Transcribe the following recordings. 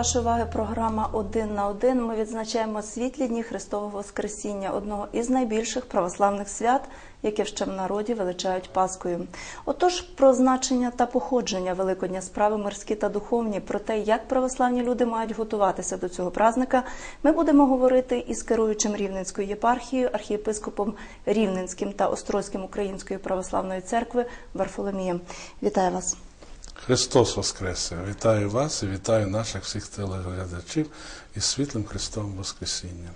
вашої уваги програма Один на один. Ми відзначаємо світлі дні Христового Воскресіння, одного із найбільших православних свят, яке ще в народі величають Паскою. Отож, про значення та походження Великодня справи мирські та духовні, про те, як православні люди мають готуватися до цього празника, ми будемо говорити із керуючим Рівненською єпархією, архієпископом Рівненським та Острозьким Української православної церкви Варфоломієм. Вітаю вас. Христос Воскресе! Вітаю вас і вітаю наших всіх телеглядачів із світлим Христовим Воскресінням.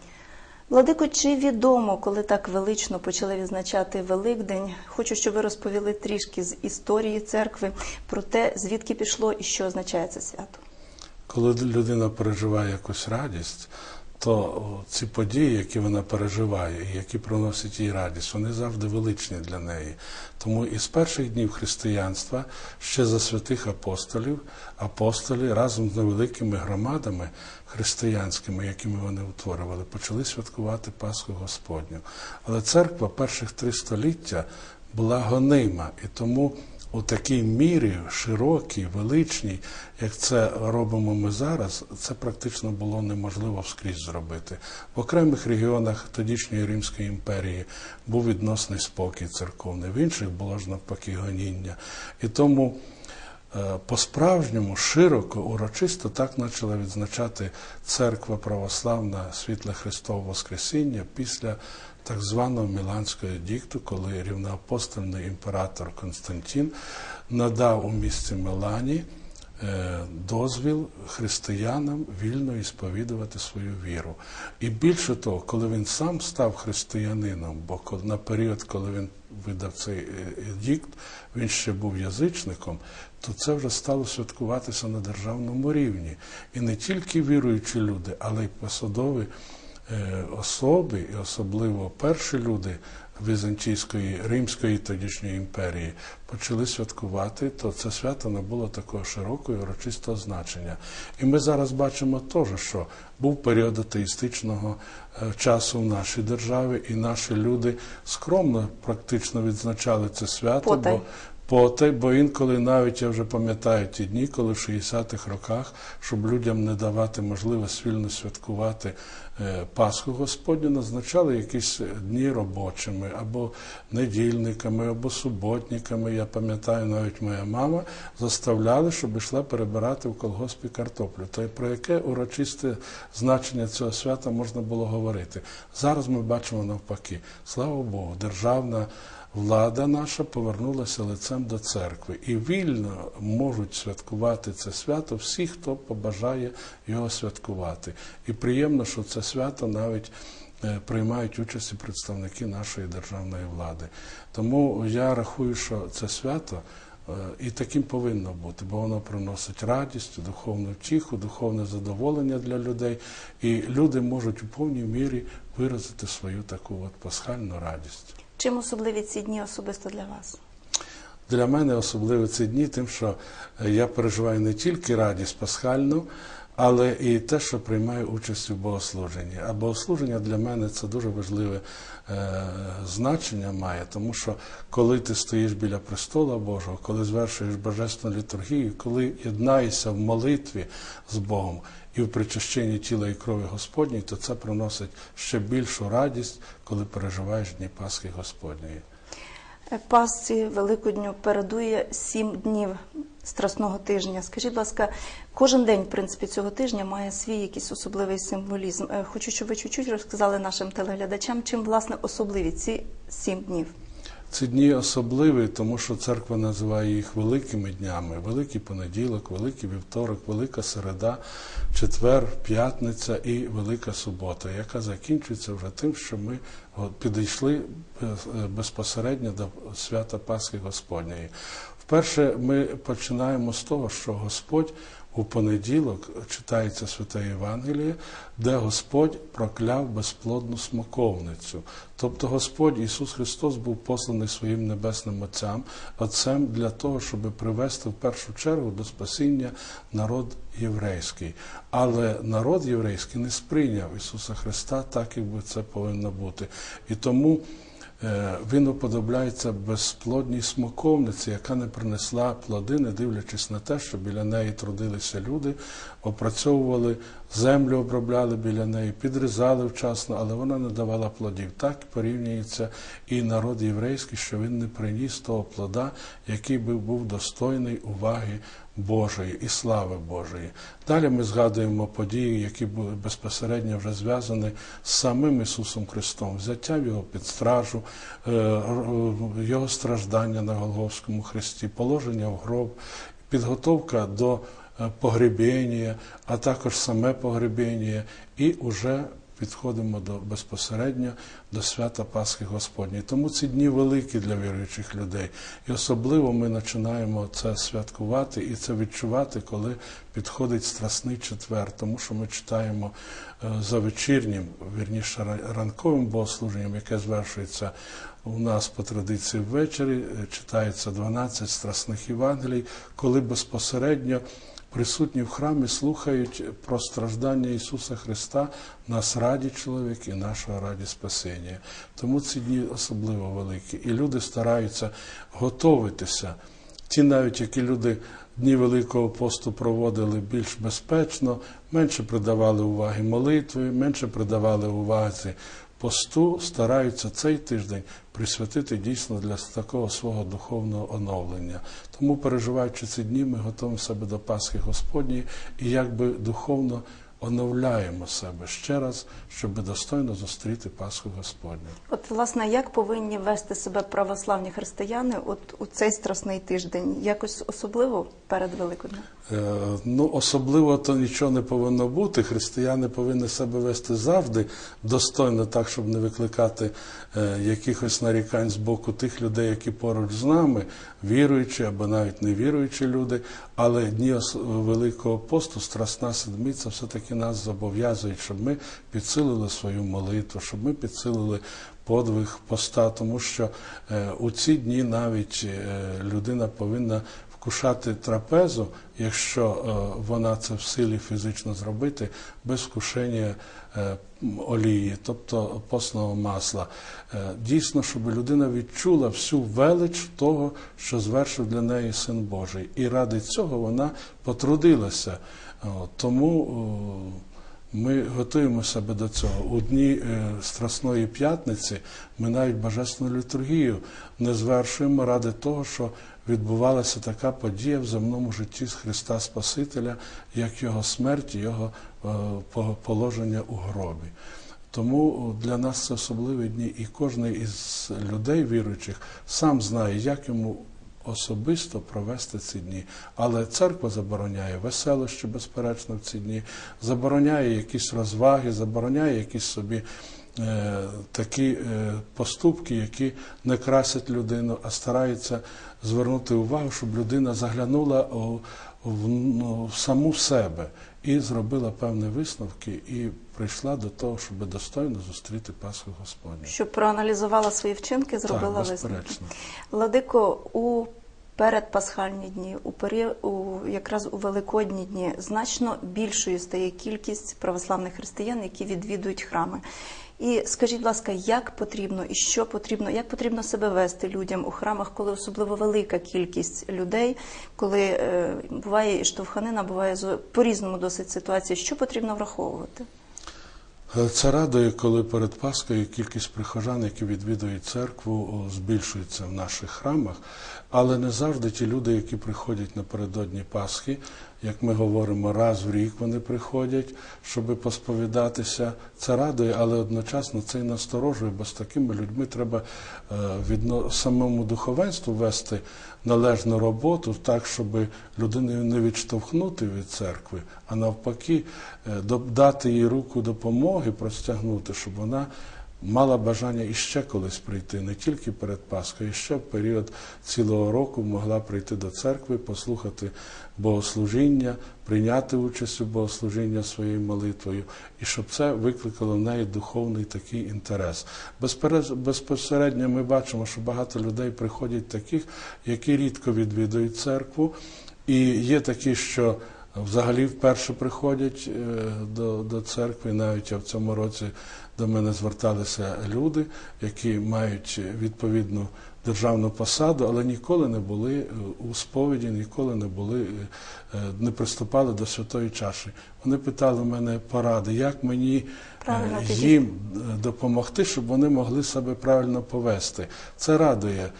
Владико, чи відомо, коли так велично почали відзначати Великдень? Хочу, щоб ви розповіли трішки з історії церкви про те, звідки пішло і що означає це свято. Коли людина переживає якусь радість, то ці події, які вона переживає, і які приносять їй радість, вони завжди величні для неї. Тому із перших днів християнства, ще за святих апостолів, апостолі разом з невеликими громадами християнськими, якими вони утворювали, почали святкувати Пасху Господню. Але церква перших три століття була гонима, і тому у такій мірі широкій, величній, як це робимо ми зараз, це практично було неможливо вскрізь зробити. В окремих регіонах тодішньої Римської імперії був відносний спокій церковний, в інших було ж навпаки гоніння. І тому по-справжньому широко, урочисто так почала відзначати церква православна світле Христове Воскресіння після так званого Міланського дікту, коли рівноапостольний імператор Константин надав у місті Милані е, дозвіл християнам вільно ісповідувати свою віру. І більше того, коли він сам став християнином, бо на період, коли він видав цей е, едікт, він ще був язичником, то це вже стало святкуватися на державному рівні. І не тільки віруючі люди, але й посадові е, особи, і особливо перші люди Візантійської, Римської тодішньої імперії почали святкувати, то це свято набуло такого широкого і урочистого значення. І ми зараз бачимо теж, що був період атеїстичного е, часу в нашій державі, і наші люди скромно практично відзначали це свято. Потай. бо бо інколи навіть я вже пам'ятаю ті дні, коли в 60-х роках, щоб людям не давати можливість вільно святкувати е, Пасху Господню, назначали якісь дні робочими, або недільниками, або суботниками. Я пам'ятаю, навіть моя мама заставляли, щоб йшла перебирати в колгоспі картоплю. То про яке урочисте значення цього свята можна було говорити? Зараз ми бачимо навпаки. Слава Богу, державна влада наша повернулася лицем до церкви і вільно можуть святкувати це свято всі, хто побажає його святкувати. І приємно, що це свято навіть е, приймають участь і представники нашої державної влади. Тому я рахую, що це свято. е, І таким повинно бути, бо воно приносить радість, духовну втіху, духовне задоволення для людей, і люди можуть у повній мірі виразити свою таку от пасхальну радість. Чим особливі ці дні особисто для вас? Для мене особливо ці дні, тим, що е, я переживаю не тільки радість пасхальну, але і те, що приймаю участь у богослуженні. А богослуження для мене це дуже важливе е, значення має, тому що коли ти стоїш біля престола Божого, коли звершуєш божественну літургію, коли єднаєшся в молитві з Богом і в причащенні тіла і крові Господньої, то це приносить ще більшу радість, коли переживаєш дні Пасхи Господньої. Е, Пасці Великодню передує сім днів Страсного тижня. Скажіть, будь ласка, кожен день, в принципі, цього тижня має свій якийсь особливий символізм. Е, Хочу, щоб ви чуть-чуть розказали нашим телеглядачам, чим власне особливі ці сім днів. Ці дні особливі, тому що церква називає їх великими днями: Великий понеділок, Великий вівторок, Велика середа, четвер, п'ятниця і Велика субота, яка закінчується вже тим, що ми підійшли е, безпосередньо до свята Пасхи Господньої. Вперше ми починаємо з того, що Господь у понеділок читається Святе Євангеліє, де Господь прокляв безплодну смоковницю. Тобто Господь Ісус Христос був посланий своїм небесним Отцям, Отцем для того, щоб привести в першу чергу до спасіння народ єврейський. Але народ єврейський не сприйняв Ісуса Христа так, як би це повинно бути. І тому він уподобляється безплодній смоковниці, яка не принесла плоди, не дивлячись на те, що біля неї трудилися люди, опрацьовували землю, обробляли біля неї, підрізали вчасно, але вона не давала плодів. Так порівнюється і народ єврейський, що він не приніс того плода, який би був достойний уваги Божої і слави Божої. Далі ми згадуємо події, які були безпосередньо вже зв'язані з самим Ісусом Христом, взяття Його під стражу, е, Його страждання на Голгофському хресті, положення в гроб, підготовка до е, погребіння, а також саме погребіння, і уже підходимо до безпосередньо до свята Пасхи Господньої. Тому ці дні великі для віруючих людей. І особливо ми починаємо це святкувати і це відчувати, коли підходить страсний четвер, тому що ми читаємо е, за вечірнім, вірніше ранковим богослуженням, яке звершується у нас по традиції ввечері, е, читається 12 страсних Євангелій, коли безпосередньо присутні в храмі слухають про страждання Ісуса Христа, нас раді чоловік і нашого раді спасіння. Тому ці дні особливо великі. І люди стараються готуватися. Ті, навіть які люди дні Великого посту проводили більш безпечно, менше придавали уваги молитві, менше придавали уваги посту, стараються цей тиждень присвятити дійсно для такого свого духовного оновлення. Тому, переживаючи ці дні, ми готуємо себе до Пасхи Господньої і якби духовно оновляємо себе ще раз, щоб достойно зустріти Пасху Господню. От, власне, як повинні вести себе православні християни от у цей страсний тиждень? Якось особливо перед Великоднем? Е, Ну, особливо то нічого не повинно бути. Християни повинні себе вести завжди достойно, так, щоб не викликати е, якихось нарікань з боку тих людей, які поруч з нами, віруючі або навіть невіруючі люди. Але дні Великого посту, Страсна Седмиця, все-таки нас зобов'язують, щоб ми підсилили свою молитву, щоб ми підсилили подвиг поста, тому що е, у ці дні навіть е, людина повинна вкушати трапезу, якщо е, вона це в силі фізично зробити, без вкушення е, олії, тобто постного масла. Е, Дійсно, щоб людина відчула всю велич того, що звершив для неї Син Божий. І ради цього вона потрудилася. Тому ми готуємо себе до цього. У дні е, Страсної п'ятниці ми навіть божественну літургію не звершуємо ради того, що відбувалася така подія в земному житті з Христа Спасителя, як Його смерть, Його е, положення у гробі. Тому для нас це особливі дні, і кожен із людей віруючих сам знає, як йому особисто провести ці дні. Але церква забороняє веселощі, безперечно, в ці дні, забороняє якісь розваги, забороняє якісь собі е, такі е, поступки, які не красять людину, а стараються звернути увагу, щоб людина заглянула ну, в саму себе і зробила певні висновки, і прийшла до того, щоб достойно зустріти Пасху Господню. Щоб проаналізувала свої вчинки, зробила так, висновки. безперечно. Владико, у передпасхальні дні, у період, у, якраз у великодні дні, значно більшою стає кількість православних християн, які відвідують храми. І скажіть, будь ласка, як потрібно і що потрібно, як потрібно себе вести людям у храмах, коли особливо велика кількість людей, коли е, буває і штовханина, буває зо- по-різному досить ситуація. Що потрібно враховувати? Е, Це радує, коли перед Паскою кількість прихожан, які відвідують церкву, збільшується в наших храмах. Але не завжди ті люди, які приходять напередодні Пасхи, як ми говоримо, раз в рік вони приходять, щоб посповідатися. Це радує, але одночасно це і насторожує, бо з такими людьми треба е, відно... самому духовенству вести належну роботу, так, щоб людину не відштовхнути від церкви, а навпаки, е, дати їй руку допомоги, простягнути, щоб вона мала бажання іще колись прийти, не тільки перед Пасхою, ще в період цілого року могла прийти до церкви, послухати богослужіння, прийняти участь у богослужіння своєю молитвою, і щоб це викликало в неї духовний такий інтерес. Безпосередньо ми бачимо, що багато людей приходять таких, які рідко відвідують церкву, і є такі, що взагалі вперше приходять е, до, до церкви. Навіть я в цьому році до мене зверталися люди, які мають відповідну державну посаду, але ніколи не були е, у сповіді, ніколи не були, е, е, не приступали до святої чаші. Вони питали мене поради, як мені Правильно їм допомогти, щоб вони могли себе правильно повести. Це радує.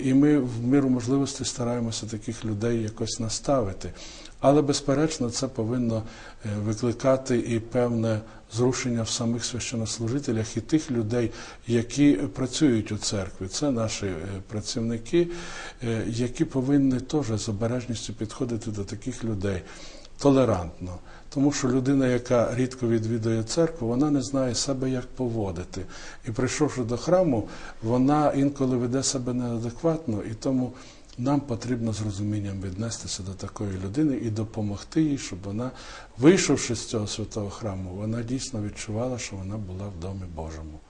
І ми в міру можливості стараємося таких людей якось наставити. Але, безперечно, це повинно е, викликати і певне зрушення в самих священнослужителях і тих людей, які працюють у церкві. Це наші е, працівники, е, які повинні теж з обережністю підходити до таких людей толерантно. Тому що людина, яка рідко відвідує церкву, вона не знає себе, як поводити. І прийшовши до храму, вона інколи веде себе неадекватно, і тому нам потрібно з розумінням віднестися до такої людини і допомогти їй, щоб вона, вийшовши з цього святого храму, вона дійсно відчувала, що вона була в домі Божому.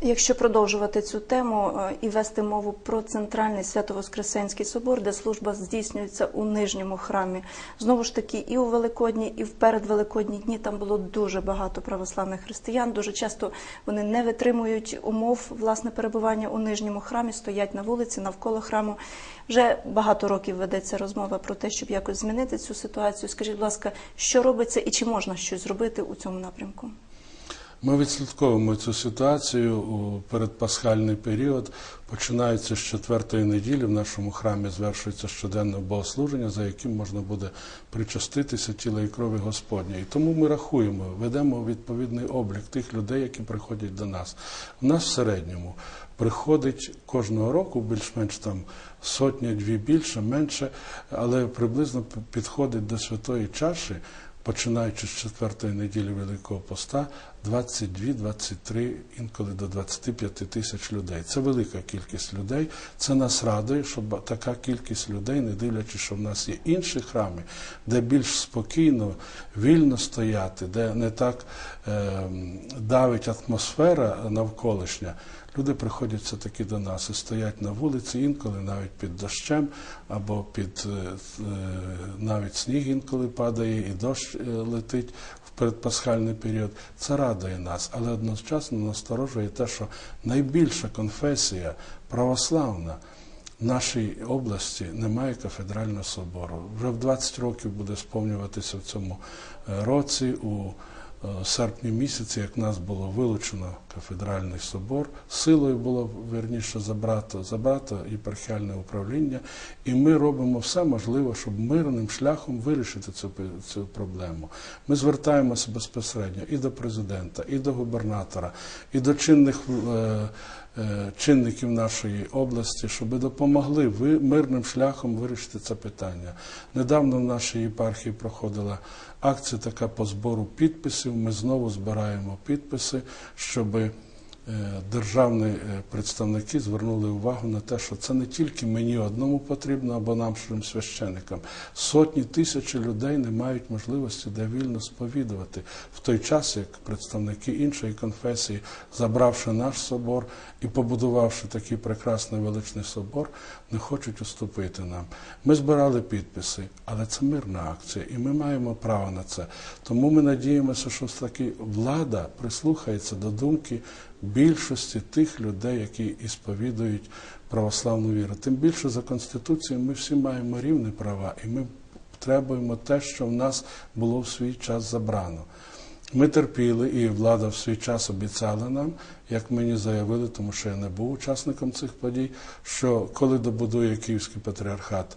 Якщо продовжувати цю тему е, і вести мову про центральний Свято-Воскресенський собор, де служба здійснюється у нижньому храмі, знову ж таки, і у Великодні, і в передвеликодні дні там було дуже багато православних християн. Дуже часто вони не витримують умов власне перебування у нижньому храмі, стоять на вулиці навколо храму. Вже багато років ведеться розмова про те, щоб якось змінити цю ситуацію. Скажіть, будь ласка, що робиться і чи можна щось зробити у цьому напрямку? Ми відслідковуємо цю ситуацію у передпасхальний період. Починається з четвертої неділі. В нашому храмі звершується щоденне богослуження, за яким можна буде причаститися тіла і крові Господня. І тому ми рахуємо, ведемо відповідний облік тих людей, які приходять до нас. У нас в середньому приходить кожного року більш-менш там сотня, дві більше, менше, але приблизно підходить до святої чаші починаючи з четвертої неділі Великого Поста, 22-23, інколи до 25 тисяч людей. Це велика кількість людей. Це нас радує, щоб така кількість людей, не дивлячись, що в нас є інші храми, де більш спокійно, вільно стояти, де не так е, давить атмосфера навколишня. Люди приходять все-таки до нас і стоять на вулиці, інколи навіть під дощем, або під е, е, навіть сніг інколи падає, і дощ е, летить передпасхальний період. Це радує нас, але одночасно насторожує те, що найбільша конфесія православна. Нашій області немає кафедрального собору. Вже в 20 років буде сповнюватися в цьому е, році. У серпні місяці, як нас було вилучено кафедральний собор, силою було верніше забрато, забрато єпархіальне управління, і ми робимо все можливе, щоб мирним шляхом вирішити цю, цю проблему. Ми звертаємося безпосередньо і до президента, і до губернатора, і до чинних. е, е, чинників нашої області, щоб допомогли ви мирним шляхом вирішити це питання. Недавно в нашій єпархії проходила акція така по збору підписів. Ми знову збираємо підписи, щоб е, державні е, представники звернули увагу на те, що це не тільки мені одному потрібно або нам, своїм священикам. Сотні тисячі людей не мають можливості де вільно сповідувати в той час, як представники іншої конфесії, забравши наш собор і побудувавши такий прекрасний величний собор, не хочуть уступити нам. Ми збирали підписи, але це мирна акція, і ми маємо право на це. Тому ми надіємося, що таки влада прислухається до думки більшості тих людей, які і сповідують православну віру. Тим більше за конституцією ми всі маємо рівні права, і ми требуємо те, що в нас було в свій час забрано. Ми терпіли, і влада в свій час обіцяла нам, як мені заявили, тому що я не був учасником цих подій, що коли добудує Київський патріархат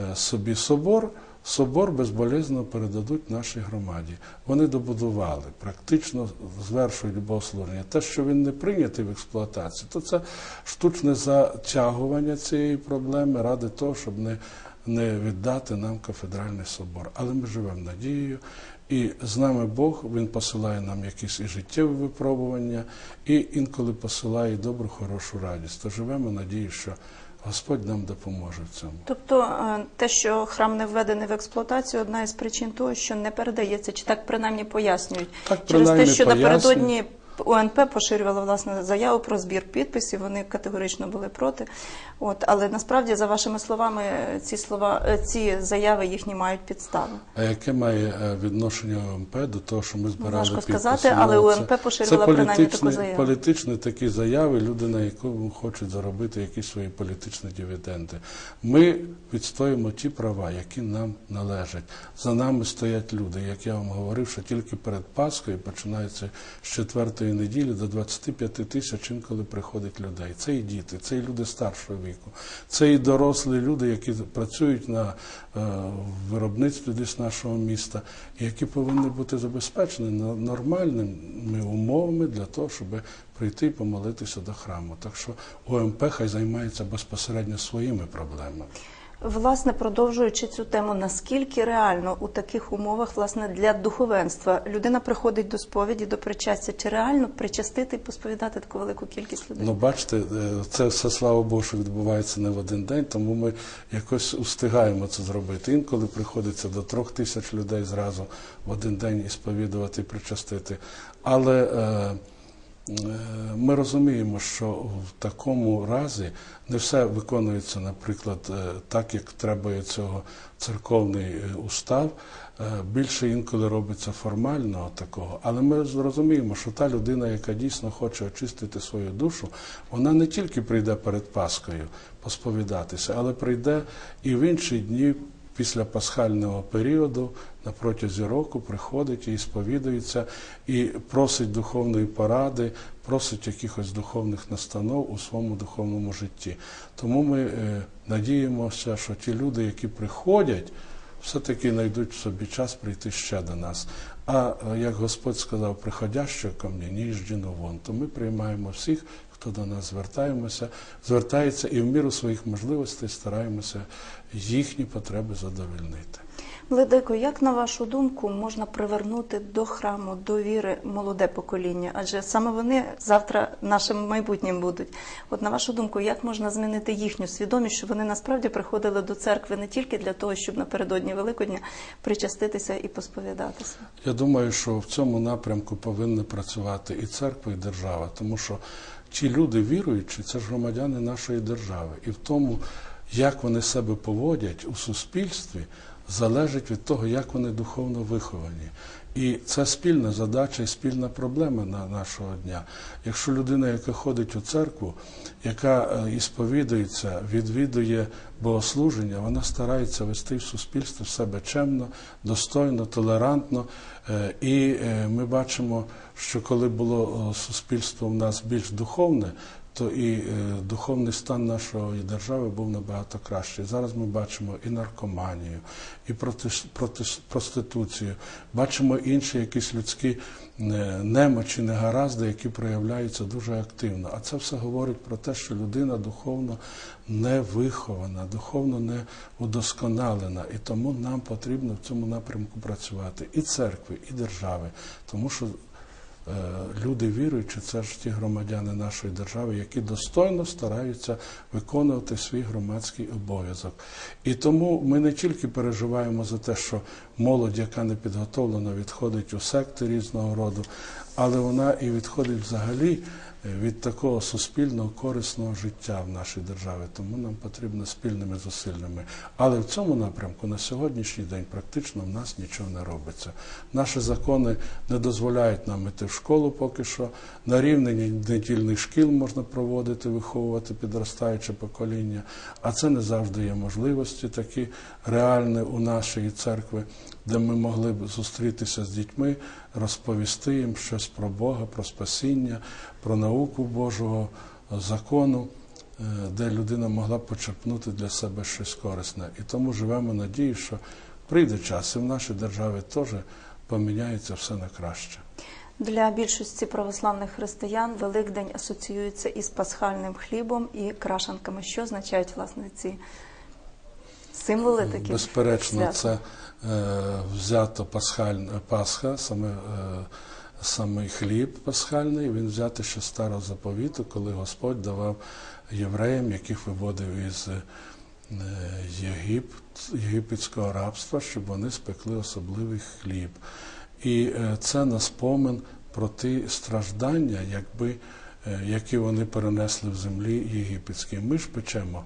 е, собі собор, собор безболезненно передадуть нашій громаді. Вони добудували, практично звершують богослуження. Те, що він не прийнятий в експлуатацію, то це штучне затягування цієї проблеми ради того, щоб не, не віддати нам кафедральний собор. Але ми живемо надією. І з нами Бог, Він посилає нам якісь і життєві випробування, і інколи посилає добру, хорошу радість. То живемо надією, що Господь нам допоможе в цьому. Тобто е, те, що храм не введений в експлуатацію, одна із причин того, що не передається, чи так принаймні пояснюють. Так Через те, що пояснюють. напередодні УНП поширювала власне заяву про збір підписів. Вони категорично були проти. От, але насправді, за вашими словами, ці слова, е, ці заяви їхні мають підстави. А яке має е, відношення ОМП до того, що ми збирали важко підписи? сказати, але Ну, УМП поширювала це принаймні таку заяву. політичні такі заяви, люди на якому хочуть заробити якісь свої політичні дивіденди. Ми відстоїмо ті права, які нам належать. За нами стоять люди. Як я вам говорив, що тільки перед Пасхою починається з четвертої неділі до 25 тисяч інколи приходить людей. Це і діти, це і люди старшого віку, це і дорослі люди, які працюють на е, виробництві десь нашого міста, які повинні бути забезпечені нормальними умовами для того, щоб прийти і помолитися до храму. Так що ОМП хай займається безпосередньо своїми проблемами. Власне, продовжуючи цю тему, наскільки реально у таких умовах, власне, для духовенства людина приходить до сповіді, до причастя, чи реально причастити і посповідати таку велику кількість людей? Ну, бачите, е, це все слава Богу, відбувається не в один день, тому ми якось устигаємо це зробити. Інколи приходиться до трьох тисяч людей зразу в один день і сповідувати і причастити. Але е, ми розуміємо, що в такому разі не все виконується, наприклад, е, так, як треба цього церковний е, устав. Е, Більше інколи робиться формального такого, але ми зрозуміємо, що та людина, яка дійсно хоче очистити свою душу, вона не тільки прийде перед Паскою посповідатися, але прийде і в інші дні після пасхального періоду на протязі року приходить і сповідується і просить духовної поради, просить якихось духовних настанов у своєму духовному житті. Тому ми е, надіємося, що ті люди, які приходять, все-таки знайдуть в собі час прийти ще до нас. А е, як Господь сказав, приходящого ко мені, ні вон, то ми приймаємо всіх, хто до нас звертаємося, звертається і в міру своїх можливостей стараємося їхні потреби задовольнити. Владико, як на вашу думку можна привернути до храму, до віри молоде покоління? Адже саме вони завтра нашим майбутнім будуть. От на вашу думку, як можна змінити їхню свідомість, щоб вони насправді приходили до церкви не тільки для того, щоб напередодні Великодня причаститися і посповідатися? Я думаю, що в цьому напрямку повинні працювати і церква, і держава, тому що ті люди віруючі, це ж громадяни нашої держави. І в тому, як вони себе поводять у суспільстві, залежить від того, як вони духовно виховані. І це спільна задача і спільна проблема на нашого дня. Якщо людина, яка ходить у церкву, яка е, і сповідується, відвідує богослуження, вона старається вести в суспільстві себе чемно, достойно, толерантно. Е, І е, ми бачимо, що коли було суспільство в нас більш духовне, то і е, духовний стан нашої держави був набагато кращий. Зараз ми бачимо і наркоманію, і проти- проституцію, бачимо інші якісь людські е, немочі, негаразди, які проявляються дуже активно. А це все говорить про те, що людина духовно не вихована, духовно не удосконалена. І тому нам потрібно в цьому напрямку працювати і церкви, і держави, тому що люди віруючі, це ж ті громадяни нашої держави, які достойно стараються виконувати свій громадський обов'язок. І тому ми не тільки переживаємо за те, що молодь, яка не підготовлена, відходить у секти різного роду, але вона і відходить взагалі е, від такого суспільного корисного життя в нашій державі. Тому нам потрібно спільними зусиллями. Але в цьому напрямку на сьогоднішній день практично в нас нічого не робиться. Наші закони не дозволяють нам іти в школу поки що. На рівні недільних шкіл можна проводити, виховувати підростаюче покоління, а це не завжди є можливості такі реальні у нашої церкви, де ми могли б зустрітися з дітьми, розповісти їм щось про Бога, про спасіння, про науку Божого закону, е, де людина могла б почерпнути для себе щось корисне. І тому живемо надією, що прийде час, і в нашій державі теж поміняється все на краще. Для більшості православних християн Великдень асоціюється із пасхальним хлібом і крашанками. Що означають власне ці символи такі? Безперечно, свята? це е, взято пасхальна Пасха, саме, е, самий хліб пасхальний, він взятий ще старого заповіту, коли Господь давав євреям, яких виводив із е, Єгипт, єгипетського рабства, щоб вони спекли особливий хліб. І е, це на спомин про ті страждання, якби, е, які вони перенесли в землі єгипетській. Ми ж печемо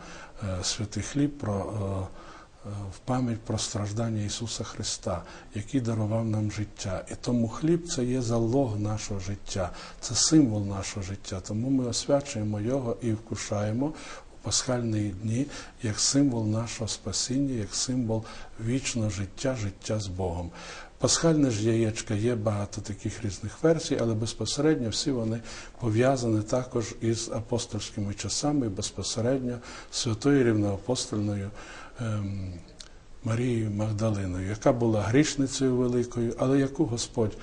святий хліб про, е, е, в пам'ять про страждання Ісуса Христа, який дарував нам життя. І тому хліб це є залог нашого життя, це символ нашого життя. Тому ми освячуємо його і вкушаємо у пасхальні дні як символ нашого спасіння, як символ вічного життя, життя з Богом. Пасхальне ж яєчко є багато таких різних версій, але безпосередньо всі вони пов'язані також із апостольськими часами, безпосередньо святою рівноапостольною ем, Марією Магдалиною, яка була грішницею великою, але яку Господь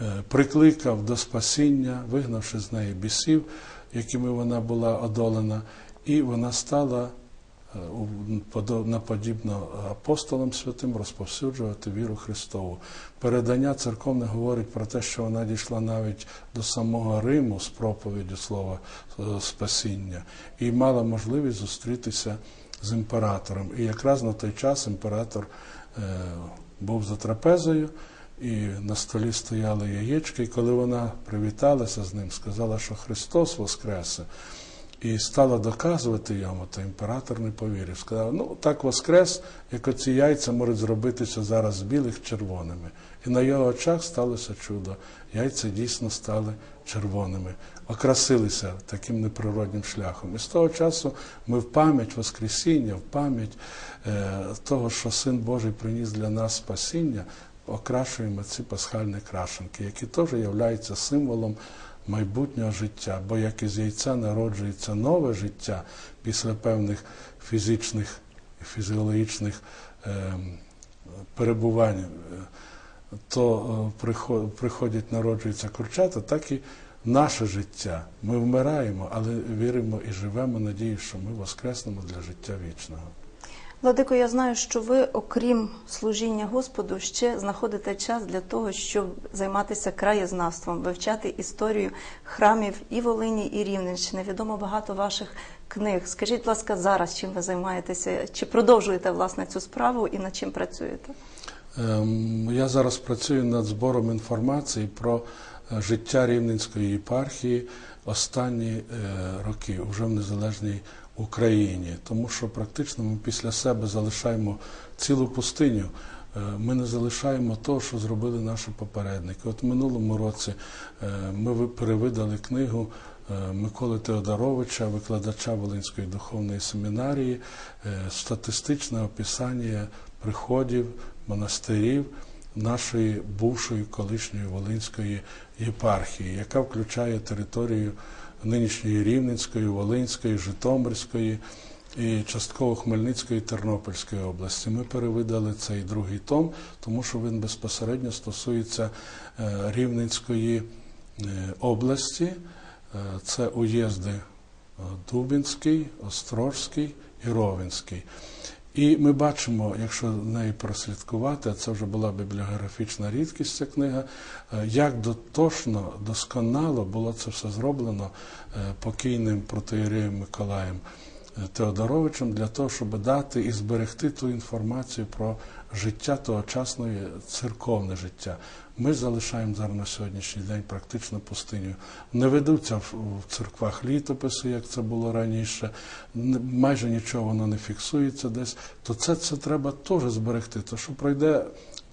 е, прикликав до спасіння, вигнавши з неї бісів, якими вона була одолена, і вона стала наподібно апостолам святим розповсюджувати віру Христову. Передання церковне говорить про те, що вона дійшла навіть до самого Риму з проповіддю слова е, спасіння і мала можливість зустрітися з імператором. І якраз на той час імператор е, був за трапезою. І на столі стояли яєчки, і коли вона привіталася з ним, сказала, що Христос воскресе, і стала доказувати йому, то імператор не повірив. Сказав, ну так воскрес, як оці яйця можуть зробитися зараз білих червоними. І на його очах сталося чудо. Яйця дійсно стали червоними, окрасилися таким неприродним шляхом. І з того часу ми в пам'ять Воскресіння, в пам'ять е, того, що Син Божий приніс для нас спасіння, окрашуємо ці пасхальні крашенки, які теж являються символом майбутнього життя. Бо як із яйця народжується нове життя після певних фізичних і фізіологічних е, перебувань, то е, приходять, народжуються курчата, так і наше життя. Ми вмираємо, але віримо і живемо, надією, що ми воскреснемо для життя вічного. Владико, я знаю, що ви, окрім служіння Господу, ще знаходите час для того, щоб займатися краєзнавством, вивчати історію храмів і Волині, і Рівненщини. Відомо багато ваших книг. Скажіть, будь ласка, зараз чим ви займаєтеся? Чи продовжуєте власне цю справу і над чим працюєте? Ем, Я зараз працюю над збором інформації про е, життя Рівненської єпархії останні е, роки вже в незалежній Україні, тому що практично ми після себе залишаємо цілу пустиню. Е, Ми не залишаємо того, що зробили наші попередники. От в минулому році е, ми ви- перевидали книгу е, Миколи Теодоровича, викладача Волинської духовної семінарії, статистичне описання приходів монастирів нашої бувшої колишньої Волинської єпархії, яка включає територію нинішньої Рівненської, Волинської, Житомирської і частково Хмельницької Тернопільської області. Ми перевидали цей другий том, тому що він безпосередньо стосується е, Рівненської е, області. Е, Це уїзди Дубінський, Острожський і Ровенський. І ми бачимо, якщо неї прослідкувати, це вже була бібліографічна рідкість ця книга, е, як дотошно, досконало було це все зроблено е, покійним протеєреєм Миколаєм е, Теодоровичем для того, щоб дати і зберегти ту інформацію про життя тогочасної церковне життя. Ми залишаємо зараз на сьогоднішній день практично пустиню. Не ведуться в церквах літописи, як це було раніше, майже нічого воно не фіксується десь. То це, це треба теж зберегти. То що пройде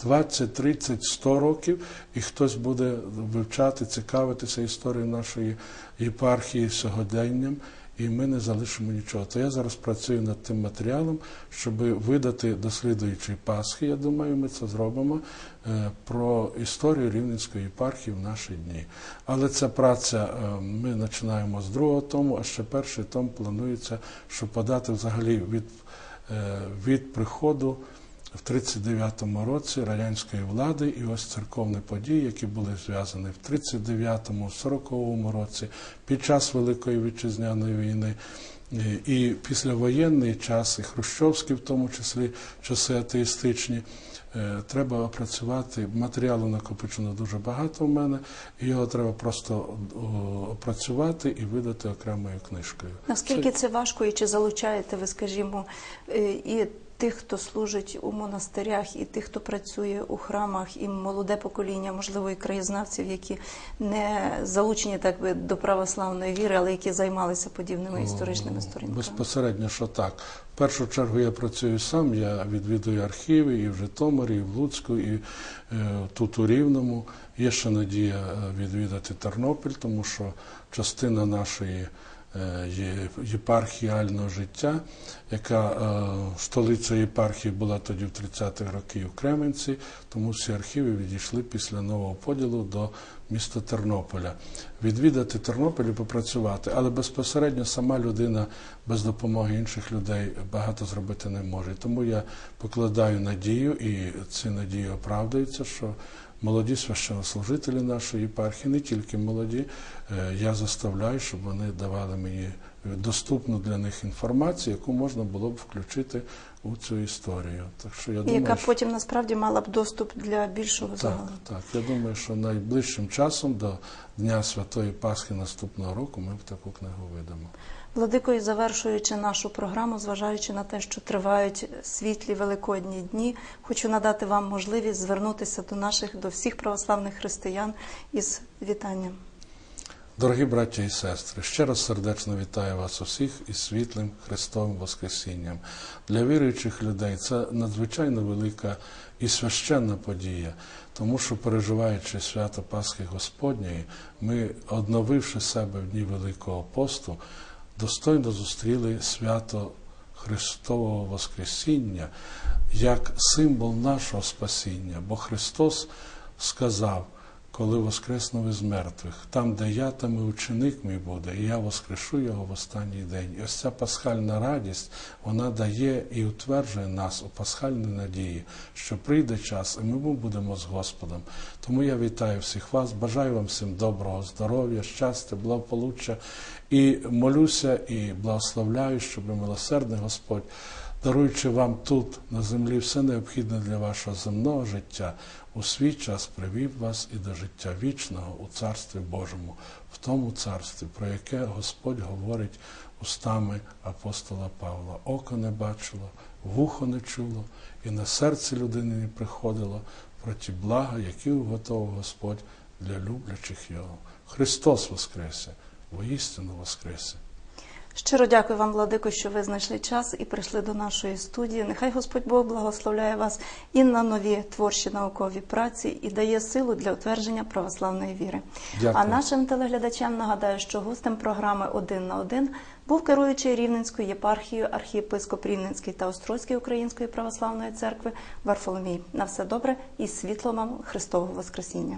20, 30, 100 років, і хтось буде вивчати, цікавитися історією нашої єпархії сьогоденням. І ми не залишимо нічого. То я зараз працюю над тим матеріалом, щоб видати до слідуючої Пасхи. Я думаю, ми це зробимо е, про історію Рівненської єпархії в наші дні. Але ця праця е, ми починаємо з другого тому, а ще перший том планується, щоб подати взагалі від, е, від приходу в 39-му році радянської влади і ось церковні події, які були зв'язані в 39-му, 40-му році під час Великої вітчизняної війни. І післявоєнний час, і хрущовський, в тому числі часи атеїстичні, е, треба опрацювати. Матеріалу накопичено дуже багато в мене, і його треба просто опрацювати і видати окремою книжкою. Наскільки це важко, і чи залучаєте ви, скажімо, е, і тих, хто служить у монастирях, і тих, хто працює у храмах, і молоде покоління, можливо, і краєзнавців, які не залучені так би до православної віри, але які займалися подібними історичними сторінками? Безпосередньо, що так. В першу чергу я працюю сам, я відвідую архіви і в Житомирі, і в Луцьку, і е, тут у Рівному. Є ще надія е, відвідати Тернопіль, тому що частина нашої єпархіального життя, яка е, столиця єпархії була тоді в 30-х років в Кременці, тому всі архіви відійшли після нового поділу до міста Тернополя. Відвідати Тернопіль і попрацювати, але безпосередньо сама людина без допомоги інших людей багато зробити не може. Тому я покладаю надію, і ці надії оправдаються, що молоді священнослужителі нашої єпархії, не тільки молоді, е, я заставляю, щоб вони давали мені доступну для них інформацію, яку можна було б включити у цю історію. Так що я думаю, яка що... потім насправді мала б доступ для більшого загалу. так. Я думаю, що найближчим часом до Дня Святої Пасхи наступного року ми таку книгу видамо. Владико, і завершуючи нашу програму, зважаючи на те, що тривають світлі великодні дні, хочу надати вам можливість звернутися до наших, до всіх православних християн із вітанням. Дорогі браття і сестри, ще раз сердечно вітаю вас усіх із світлим Христовим Воскресінням. Для віруючих людей це надзвичайно велика і священна подія, тому що, переживаючи свято Пасхи Господньої, ми, одновивши себе в дні Великого посту, достойно зустріли свято Христового Воскресіння як символ нашого спасіння, бо Христос сказав, коли воскреснув із мертвих, там, де я, там і ученик мій буде, і я воскрешу його в останній день. І ось ця пасхальна радість, вона дає і утверджує нас у пасхальній надії, що прийде час, і ми будемо з Господом. Тому я вітаю всіх вас, бажаю вам всім доброго здоров'я, щастя, благополуччя і молюся і благословляю, щоб милосердний Господь даруючи вам тут, на землі, все необхідне для вашого земного життя, у свій час привів вас і до життя вічного у Царстві Божому, в тому царстві, про яке Господь говорить устами апостола Павла. Око не бачило, вухо не чуло, і на серце людини не приходило про ті блага, які уготовив Господь для люблячих його. Христос Воскресе, воістину Воскресе. Щиро дякую вам, Владико, що ви знайшли час і прийшли до нашої студії. Нехай Господь Бог благословляє вас і на нові творчі наукові праці і дає силу для утвердження православної віри. Дякую. А нашим телеглядачам нагадаю, що гостем програми Один на один був керуючий Рівненською єпархією архієпископ Рівненський та Острозької Української православної церкви Варфоломій. На все добре і світло вам Христового Воскресіння.